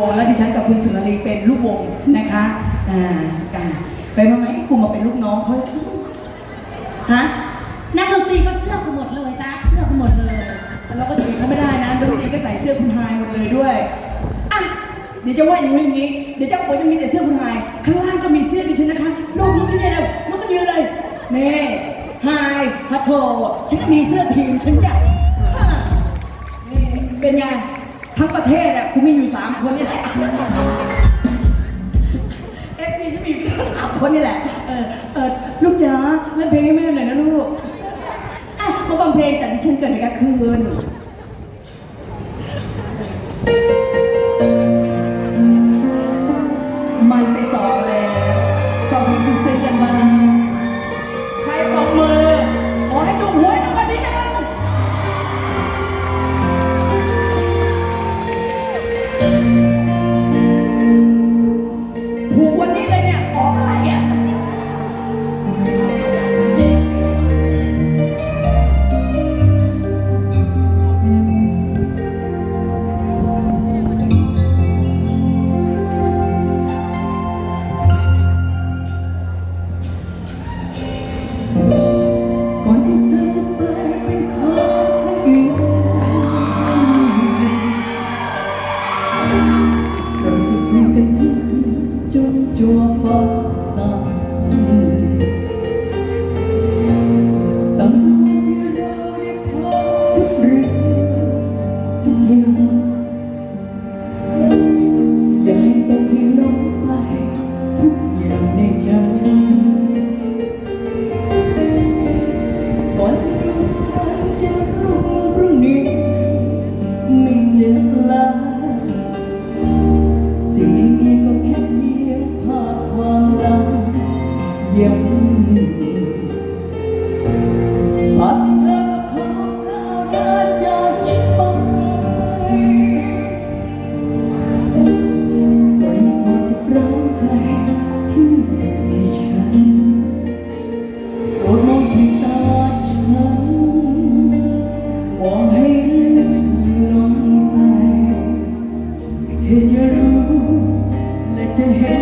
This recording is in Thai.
วงและดิฉันกับคุณสุนารีเป็นลูกวงนะคะอ่าอ่าไปมาไหมกูมาเป็นลูกน้องเขาฮะนักดนตรีก็เสื้อกูหมดเลยตั๊กเสื้อกูหมดเลยเราก็ตีเขาไม่ได้นะดนตรีก็ใส่เสื้อคุณไฮายหมดเลยด้วยอะเดี๋ยวจะว่าอย่างนี้อย่างนี้ เดี๋ยวเจ้าปุ๋ยจะมีแต่เสื้อคุณไฮายข้างล่างก็มีเสื้อดิฉันนะคะลูกลูกนี่เลยลูกก็ยืนเลยนี่ไฮายฮัทโทฉันก็มีเสื้อทีมฉันใหญ่อะนี่เป็นไง ทั้งประเทศอะกูมีอยู่สามคนนี่แหละเอฟซีฉันมีอยู่แค่สามคนนี่แหละ เออเออลูกจ๋าเล่นเพลงให้แม่หน่อยนะลูกอะมาฟังเพลงจากดิฉันเกิดในกลางคืน จน ยังภาพที่เธอกับเขาก้าวเดินจากฉันไปก็ยังพอจะเร้าใจที่ที่ฉันโปรดมองที่ตาฉันมองให้ลึกลงไปเธอจะรู้และจะเห็น